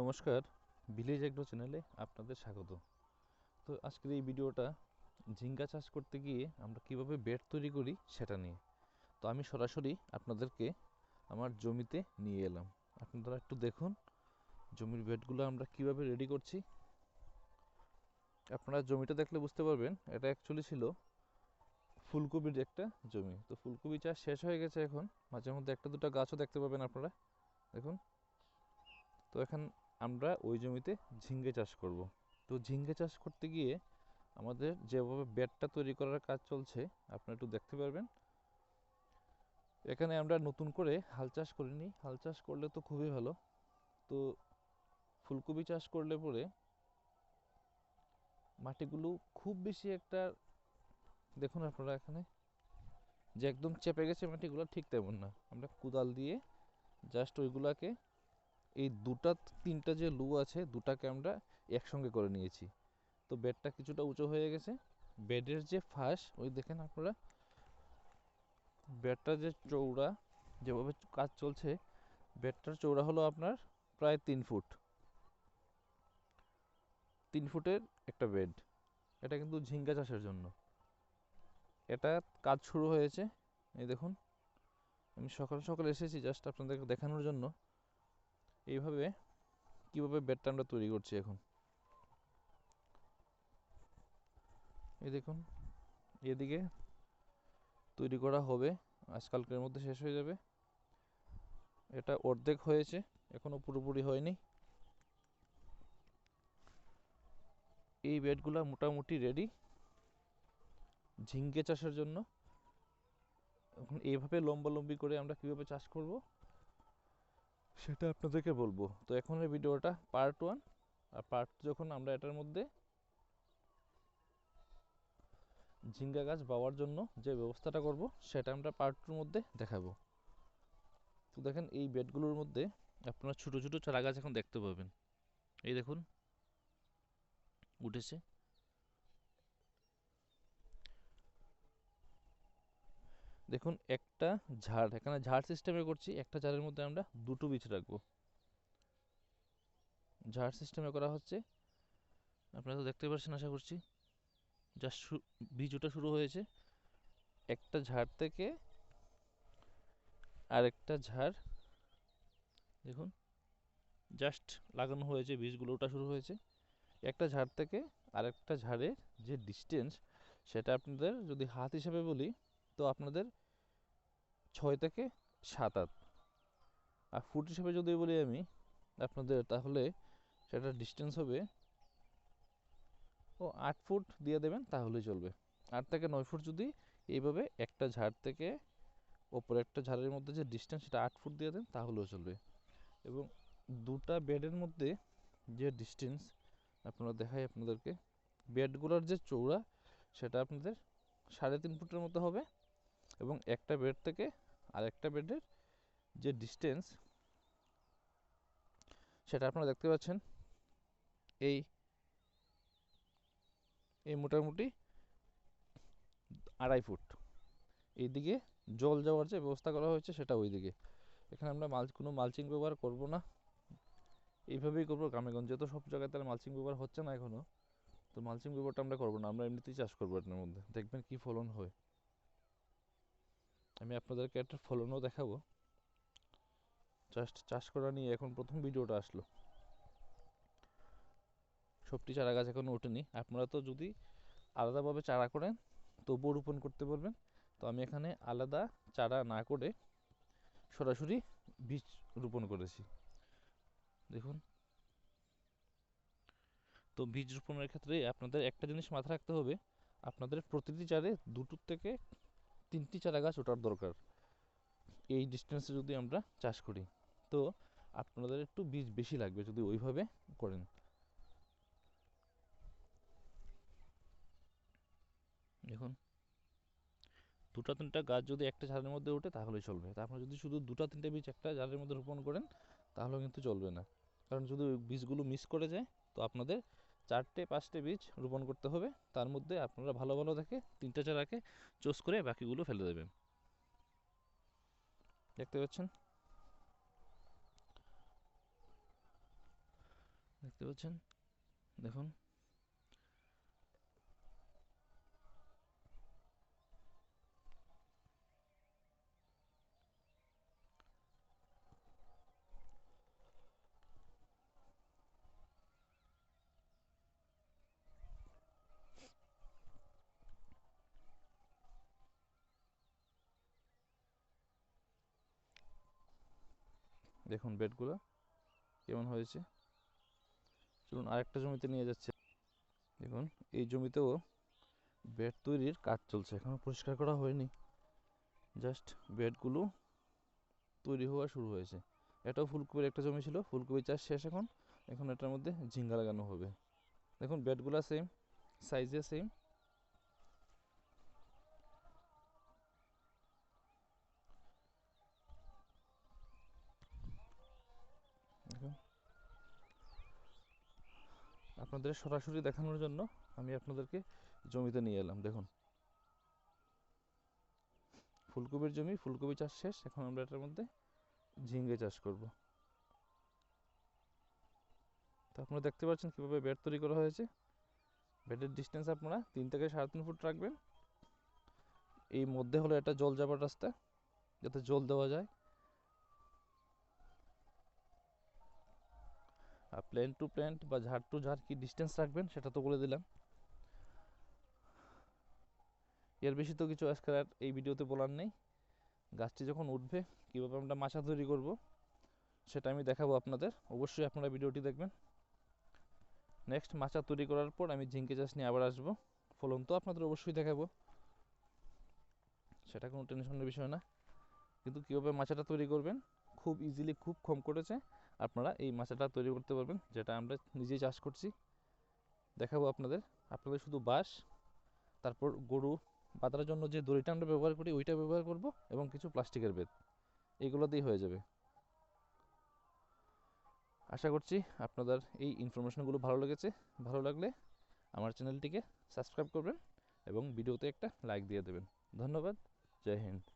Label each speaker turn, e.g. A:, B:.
A: নমস্কার village agro চ্যানেলে আপনাদের স্বাগত। তো আজকের এই ভিডিওটা ঝিঙ্গা চাষ করতে গিয়ে আমরা কীভাবে বেড তৈরি করি সেটা নিয়ে। তো আমি সরাসরি আপনাদেরকে আমার জমিতে নিয়ে এলাম। আপনারা একটু দেখুন, জমির বেডগুলো আমরা কীভাবে রেডি করছি। আপনারা জমিটা দেখলে বুঝতে পারবেন, এটা অ্যাকচুয়ালি ছিল ফুলকপির একটা জমি। তো ফুলকপি চাষ শেষ হয়ে গেছে এখন। মাঝে মধ্যে একটা দুটো গাছও দেখতে পাবেন আপনারা। দেখুন। তো এখন আমরা ওই জমিতে ঝিঙ্গে চাষ করব। তো ঝিঙ্গে চাষ করতে গিয়ে আমাদের যেভাবে বেডটা তৈরি করার কাজ চলছে, আপনারা একটু দেখতে পারবেন। এখানে আমরা নতুন করে হাল চাষ করিনি। হাল চাষ করলে তো খুবই ভালো। তো ফুলকপি চাষ করলে পরে মাটিগুলো খুব বেশি একটা, দেখুন আপনারা এখানে, যে একদম চেপে গেছে মাটিগুলো ঠিক তেমন না। আমরা কোদাল দিয়ে জাস্ট ওইগুলাকে এই দুটা, তিনটা যে লু আছে দুটাকে আমরা একসঙ্গে করে নিয়েছি। তো বেডটা কিছুটা উঁচু হয়ে গেছে। বেডের যে ফাঁস, ওই দেখেন আপনারা বেডটা যে চৌড়া যেভাবে কাজ চলছে বেডটার চৌড়া হলো আপনার প্রায় তিন ফুট। তিন ফুটের একটা বেড এটা কিন্তু ঝিঙ্গা চাষের জন্য। এটা কাজ শুরু হয়েছে। এই দেখুন, আমি সকাল সকাল এসেছি জাস্ট আপনাদেরকে দেখানোর জন্য। এইভাবে কীভাবে বেডটা আমরা তৈরি করছি এখন? এই দেখুন, এদিকে তৈরি করা হবে, আজকালকের মধ্যে শেষ হয়ে যাবে। এটা অর্ধেক হয়েছে, এখনও পুরোপুরি হয়নি। এই বেডগুলো মোটামুটি রেডি ঝিঙ্গে চাষের জন্য। এখন এইভাবে লম্বালম্বি করে আমরা কীভাবে চাষ করব? সেটা আপনাদেরকে বলব। তো এখন এই ভিডিওটা পার্ট ওয়ান আর পার্ট যখন আমরা এটার মধ্যে ঝিঙ্গা গাছ পাওয়ার জন্য যে ব্যবস্থাটা করব, সেটা আমরা পার্ট টুর মধ্যে দেখাবো। তো দেখেন এই বেডগুলোর মধ্যে আপনারা ছোটো ছোটো চারা গাছ এখন দেখতে পাবেন। এই দেখুন, উঠেছে। দেখুন, একটা ঝাড়, এখানে ঝাড় সিস্টেমে করছি, একটা ঝাড়ের মধ্যে আমরা দুটো বীজ রাখব। ঝাড় সিস্টেমে করা হচ্ছে, আপনারা তো দেখতে পাচ্ছেন আশা করছি। যা বীজ ওটা শুরু হয়েছে। একটা ঝাড় থেকে আরেকটা ঝাড়, দেখুন জাস্ট লাগানো হয়েছে, বীজগুলো ওটা শুরু হয়েছে। একটা ঝাড় থেকে আরেকটা ঝাড়ের যে ডিস্টেন্স সেটা আপনাদের যদি হাত হিসাবে বলি, তো আপনাদের ছয় থেকে সাত আট। আর ফুট হিসেবে যদি বলি আমি, আপনাদের তাহলে সেটা ডিস্টেন্স হবে, ও আট ফুট দিয়ে দেবেন তাহলেই চলবে। আট থেকে নয় ফুট যদি এইভাবে একটা ঝাড় থেকে ওপরে একটা ঝাড়ের মধ্যে যে ডিস্টেন্স সেটা আট ফুট দিয়ে দেন তাহলেও চলবে। এবং দুটা বেডের মধ্যে যে ডিস্টেন্স আপনারা দেখাই আপনাদেরকে, বেডগুলোর যে চৌড়া সেটা আপনাদের সাড়ে তিন ফুটের মতো হবে। এবং একটা বেড থেকে আরেকটা বেডের যে ডিস্টেন্স সেটা আপনারা দেখতে পাচ্ছেন। এই এই মোটামুটি আড়াই ফুট। এইদিকে জল যাওয়ার যে ব্যবস্থা করা হয়েছে সেটা ওই দিকে এখানে আমরা মাল, কোনো মালচিং ব্যবহার করব না। এইভাবেই করব গ্রামেগঞ্জে। তো সব জায়গায় তাহলে মালচিং ব্যবহার হচ্ছে না এখনও তো মালচিং ব্যবহারটা আমরা করব না। আমরা এমনিতেই চাষ করব এটার মধ্যে। দেখবেন কি ফলন হয়। আমি আপনাদেরকে একটা ফলনও দেখাবো। জাস্ট চাষ করা নিয়ে এখন প্রথম ভিডিওটা আসলো। সবটি চারা গাছ এখনও ওঠেনি। আপনারা তো যদি আলাদাভাবে চারা করেন, তবুও রোপণ করতে পারবেন তো আমি এখানে আলাদা চারা না করে সরাসরি বীজ রোপণ করেছি। দেখুন। তো বীজ রোপণের ক্ষেত্রে আপনাদের একটা জিনিস মাথায় রাখতে হবে। আপনাদের প্রতিটি চারে দুটোর থেকে তিনটি চারা গাছ ওঠার দরকার। এই ডিস্টেন্সে যদি আমরা চাষ করি, তো আপনাদের একটু বীজ বেশি লাগবে যদি ওইভাবে করেন। দেখুন, দুটা তিনটা গাছ যদি একটা ঝাড়ের মধ্যে ওঠে তাহলে চলবে। তা আপনারা যদি শুধু দুটা তিনটে বীজ একটা ঝাড়ের মধ্যে রোপণ করেন, তাহলেও কিন্তু চলবে না। কারণ যদি ওই বীজগুলো মিস করে যায়, তো আপনাদের চারটে পাঁচটে বীজ রোপণ করতে হবে। তার মধ্যে আপনারা ভালো ভালো দেখে তিনটা চারাকে চোস করে বাকিগুলো ফেলে দেবেন। দেখতে পাচ্ছেন? দেখতে পাচ্ছেন? দেখুন। দেখুন বেডগুলো কেমন হয়েছে। চলুন আরেকটা জমিতে নিয়ে যাচ্ছে। দেখুন, এই জমিতেও বেড তৈরির কাজ চলছে। এখনও পরিষ্কার করা হয়নি। জাস্ট বেডগুলো তৈরি হওয়া শুরু হয়েছে। এটাও ফুলকপির একটা জমি ছিল। ফুলকপি চাষ শেষ এখন। এখন এটার মধ্যে ঝিঙ্গা লাগানো হবে। দেখুন, বেডগুলো সেম সাইজে সেম দেখুন আপনাদের সরাসরি দেখানোর জন্য আমি আপনাদেরকে জমিতে নিয়ে এলাম, দেখুন। ফুলকপির জমি, ফুলকপি চাষ শেষ, এখন আমরা এটার মধ্যে ঝিঙ্গে চাষ করব। তো আপনারা দেখতে পাচ্ছেন কীভাবে বেড তৈরি করা হয়েছে। বেডের ডিস্টেন্স আপনারা তিন থেকে সাড়ে তিন ফুট রাখবেন। এই মধ্যে হলো এটা জল যাবার রাস্তা, যাতে জল দেওয়া যায়। আর প্ল্যান্ট টু প্ল্যান্ট বা ঝাড় টু ঝাড় কি ডিস্টেন্স রাখবেন সেটা তো বলে দিলাম। এর বেশি তো কিছু আজকের আর এই ভিডিওতে বলার নেই। গাছটি যখন উঠবে, কীভাবে আমরা মাচা তৈরি করব, সেটা আমি দেখাবো আপনাদের। অবশ্যই আপনারা ভিডিওটি দেখবেন। নেক্সট মাচা তৈরি করার পর আমি ঝিঙ্কে চাষ নিয়ে আবার আসব। ফলন তো আপনাদের অবশ্যই দেখাবো। সেটা কোনো টেনশনের বিষয় না। কিন্তু কীভাবে মাচাটা তৈরি করবেন খুব ইজিলি খুব কম করেছে। আপনারা এই মাচাটা তৈরি করতে পারবেন, যেটা আমরা নিজেই চাষ করছি। দেখাবো আপনাদের। আপনাদের শুধু বাঁশ, তারপর গরু, বাঁধার জন্য যে দড়িটা আমরা ব্যবহার করি, ওইটা ব্যবহার করব এবং কিছু প্লাস্টিকের বেদ এইগুলো দিয়ে হয়ে যাবে। আশা করছি আপনাদের এই ইনফরমেশনগুলো ভালো লেগেছে। ভালো লাগলে আমার চ্যানেলটিকে সাবস্ক্রাইব করবেন এবং ভিডিওতে একটা লাইক দিয়ে দেবেন। ধন্যবাদ। জয় হিন্দ।